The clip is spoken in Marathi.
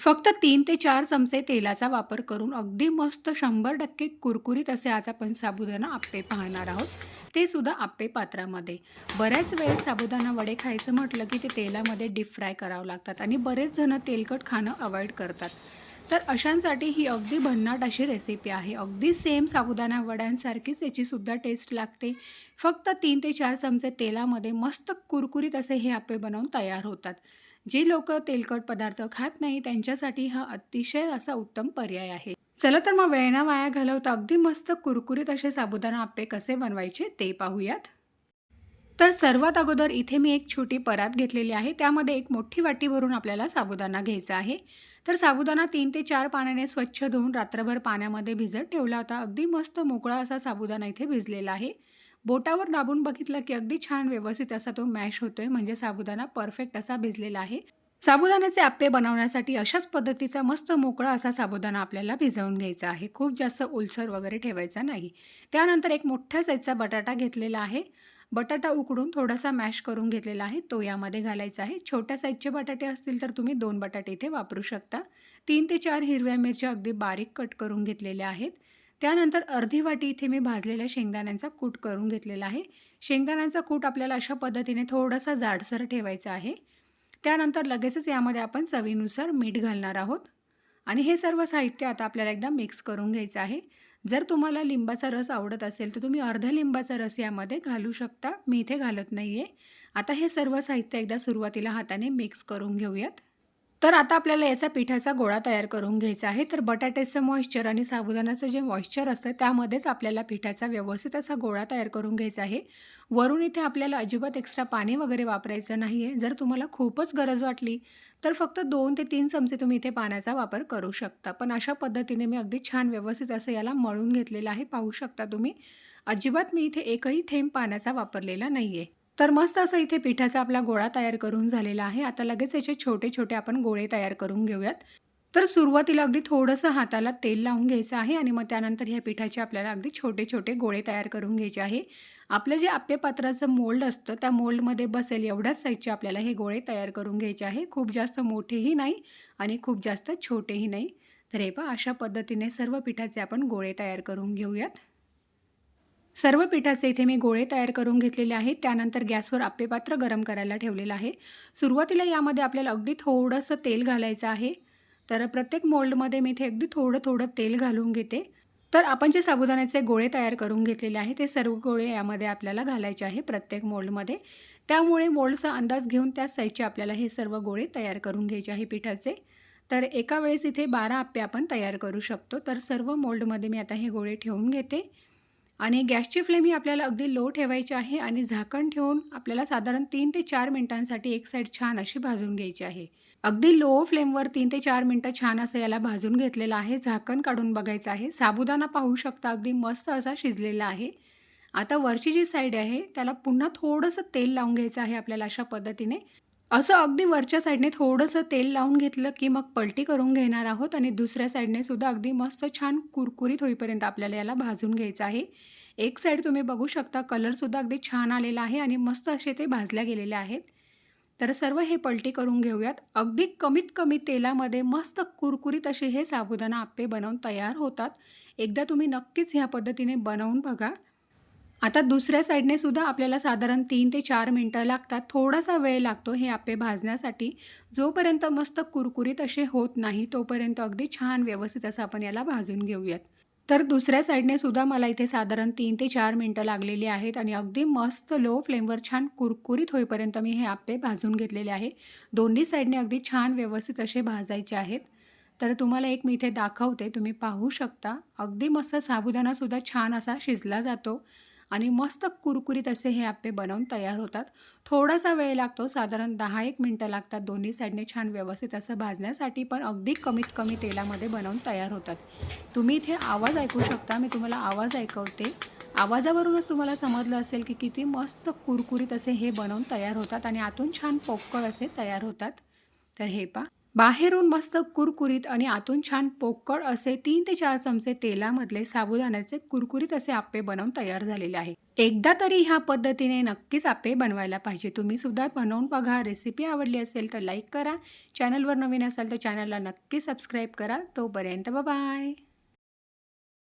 फक्त तीन ते चार चमचे तेलाचा वापर करून अगदी मस्त शंभर टक्के कुरकुरीत असे आज आपण साबुदाणा आप्पे पाहणार आहोत. ते सुद्धा आप्पे पात्रामध्ये. बऱ्याच वेळेस साबुदाणा वडे खायचं म्हटलं की ते तेलामध्ये डीप फ्राय करावं लागतात आणि बरेच जण तेलकट खाणं अवॉइड करतात. तर अशांसाठी ही अगदी भन्नाट अशी रेसिपी आहे. अगदी सेम साबुदाणा वड्यांसारखीच याचीसुद्धा टेस्ट लागते. फक्त तीन ते चार चमचे तेलामध्ये मस्त कुरकुरीत असे हे आप्पे बनवून तयार होतात. जे लोक तेलकट पदार्थ खात नाही त्यांच्यासाठी हा अतिशय असा उत्तम पर्याय आहे. चला तर मग वेळना वाया घालवता अगदी मस्त कुरकुरीत असे साबुदाणा आप्पे कसे बनवायचे ते पाहूयात. तर सर्वात अगोदर इथे मी एक छोटी परात घेतलेली आहे त्यामध्ये एक मोठी वाटी भरून आपल्याला साबुदाणा घ्यायचा आहे. तर साबुदाणा तीन ते चार पाण्याने स्वच्छ धुवून रात्रभर पाण्यामध्ये भिजत ठेवला होता. अगदी मस्त मोकळा असा साबुदाणा इथे भिजलेला आहे. बोटावर दाबून बघितलं की अगदी छान व्यवस्थित असा तो मॅश होतोय. म्हणजे साबुदाणा परफेक्ट असा भिजलेला आहे. साबुदाण्याचे आप्पे बनवण्यासाठी अशाच पद्धतीचा मस्त मोकळा असा साबुदाणा आपल्याला भिजवून घ्यायचा आहे. खूप जास्त ओलसर वगैरे ठेवायचा नाही. त्यानंतर एक मोठ्या साईजचा बटाटा घेतलेला आहे. बटाटा उकडून थोडासा मॅश करून घेतलेला आहे. तो यामध्ये घालायचा आहे. छोट्या साईजचे बटाटे असतील तर तुम्ही दोन बटाटे इथे वापरू शकता. तीन ते चार हिरव्या मिरच्या अगदी बारीक कट करून घेतलेल्या आहेत. त्यानंतर अर्धी वाटी इथे मी भाजलेल्या शेंगदाण्यांचा कूट करून घेतलेला आहे. शेंगदाण्यांचा कूट आपल्याला अशा पद्धतीने थोडासा जाडसर ठेवायचा आहे. त्यानंतर लगेचच यामध्ये आपण चवीनुसार मीठ घालणार आहोत. आणि हे सर्व साहित्य आता आपल्याला एकदा मिक्स करून घ्यायचं आहे. जर तुम्हाला लिंबाचा रस आवडत असेल तर तुम्ही अर्धा लिंबाचा रस यामध्ये घालू शकता. मी इथे घालत नाही आहे आता हे सर्व साहित्य एकदा सुरुवातीला हाताने मिक्स करून घेऊयात. तर आता आपल्याला याचा पिठाचा गोळा तयार करून घ्यायचा आहे. तर बटाट्याचं मॉइश्चर आणि साबुदाण्याचं जे मॉइश्चर असतं त्यामध्येच आपल्याला पिठाचा व्यवस्थित असा गोळा तयार करून घ्यायचा आहे. वरून इथे आपल्याला अजिबात एक्स्ट्रा पाणी वगैरे वापरायचं नाही आहे जर तुम्हाला खूपच गरज वाटली तर फक्त दोन ते तीन चमचे तुम्ही इथे पाण्याचा वापर करू शकता. पण अशा पद्धतीने मी अगदी छान व्यवस्थित असं याला मळून घेतलेलं आहे. पाहू शकता तुम्ही. अजिबात मी इथे एकही थेंब पाण्याचा वापरलेला नाही आहे तर मस्त असं इथे पिठाचा आपला गोळा तयार करून झालेला आहे. आता लगेच याचे छोटे छोटे आपण गोळे तयार करून घेऊयात. तर सुरुवातीला अगदी थोडंसं हाताला तेल लावून घ्यायचं आहे आणि मग त्यानंतर ह्या पिठाचे आपल्याला अगदी छोटे छोटे गोळे तयार करून घ्यायचे आहे. आपलं जे आप्यपात्राचं मोल्ड असतं त्या मोल्डमध्ये बसेल एवढ्याच साईजचे आपल्याला हे गोळे तयार करून घ्यायचे आहे. खूप जास्त मोठेही नाही आणि खूप जास्त छोटेही नाही. तर हे पहा अशा पद्धतीने सर्व पिठाचे आपण गोळे तयार करून घेऊयात. सर्व पिठाचे इथे मी गोळे तयार करून घेतलेले आहेत. त्यानंतर गॅसवर आप्पेपात्र गरम करायला ठेवलेलं आहे. सुरुवातीला यामध्ये आपल्याला अगदी थोडंसं तेल घालायचं आहे. तर प्रत्येक मोल्डमध्ये मी इथे अगदी थोडं थोडं तेल घालून घेते. तर आपण जे साबुदाण्याचे गोळे तयार करून घेतलेले आहे ते सर्व गोळे यामध्ये आपल्याला घालायचे आहे प्रत्येक मोल्डमध्ये. त्यामुळे मोल्डचा अंदाज घेऊन त्या साईजचे आपल्याला हे सर्व गोळे तयार करून घ्यायचे आहे पिठाचे. तर एका वेळेस इथे बारा आप्पे आपण तयार करू शकतो. तर सर्व मोल्डमध्ये मी आता हे गोळे ठेवून घेते. आणि गॅसची फ्लेम ही आपल्याला अगदी लो ठेवायची आहे आणि झाकण ठेवून आपल्याला साधारण तीन ते चार मिनटांसाठी एक साईड छान अशी भाजून घ्यायची आहे. अगदी लो फ्लेमवर तीन ते चार मिनटं छान असं याला भाजून घेतलेलं आहे. झाकण काढून बघायचं आहे. साबुदाणा पाहू शकता अगदी मस्त असा शिजलेला आहे. आता वरची जी साईड आहे त्याला पुन्हा थोडंसं तेल लावून घ्यायचं आहे आपल्याला अशा पद्धतीने. असं अगदी वरच्या साईडने थोडंसं तेल लावून घेतलं की मग पलटी करून घेणार आहोत आणि दुसऱ्या साईडने सुद्धा अगदी मस्त छान कुरकुरीत होईपर्यंत आपल्याला याला भाजून घ्यायचं आहे. एक साईड तुम्ही बघू शकता कलरसुद्धा अगदी छान आलेला आहे आणि मस्त असे ते भाजल्या गेलेले आहेत. तर सर्व हे पलटी करून घेऊयात. अगदी कमीत कमी तेलामध्ये मस्त कुरकुरीत असे हे साबुदाणा आप्पे बनवून तयार होतात. एकदा तुम्ही नक्कीच ह्या पद्धतीने बनवून बघा. आता दुसऱ्या साईडने सुद्धा आपल्याला साधारण तीन ते चार मिनटं लागतात. थोडासा वेळ लागतो हे आप्पे भाजण्यासाठी. जोपर्यंत मस्त कुरकुरीत असे होत नाही तोपर्यंत अगदी छान व्यवस्थित असं आपण याला भाजून घेऊयात. तर दुसऱ्या साईडने सुद्धा मला इथे साधारण तीन ते चार मिनटं लागलेली आहेत आणि अगदी मस्त लो फ्लेमवर छान कुरकुरीत होईपर्यंत मी हे आप्पे भाजून घेतलेले आहे. दोन्ही साईडने अगदी छान व्यवस्थित असे भाजायचे आहेत. तर तुम्हाला एक मी इथे दाखवते तुम्ही पाहू शकता. अगदी मस्त साबुदाणासुद्धा छान असा शिजला जातो. आणि मस्त कुरकुरीत असे हे आप्पे बनवून तयार होतात. थोडासा वेळ लागतो साधारण दहा एक मिनटं लागतात. दोन्ही साईडने छान व्यवस्थित असं भाजण्यासाठी पण अगदी कमीत कमी तेलामध्ये बनवून तयार होतात. तुम्ही इथे आवाज ऐकू शकता मी तुम्हाला आवाज ऐकवते. आवाजावरूनच तुम्हाला समजलं असेल की किती मस्त कुरकुरीत असे हे बनवून तयार होतात आणि आतून छान पोकळ असे तयार होतात. तर हे पा बाहेरून मस्त कुरकुरीत आणि आतून छान पोकळ असे तीन ते चार चमचे तेलामधले साबुदाण्याचे कुरकुरीत असे आप्पे बनवून तयार झालेले आहे. एकदा तरी ह्या पद्धतीने नक्कीच आप्पे बनवायला पाहिजे. तुम्ही सुद्धा बनवून बघा. रेसिपी आवडली असेल तर लाईक करा. चॅनलवर नवीन असाल तर चॅनलला नक्की सबस्क्राईब करा. तोपर्यंत बाय.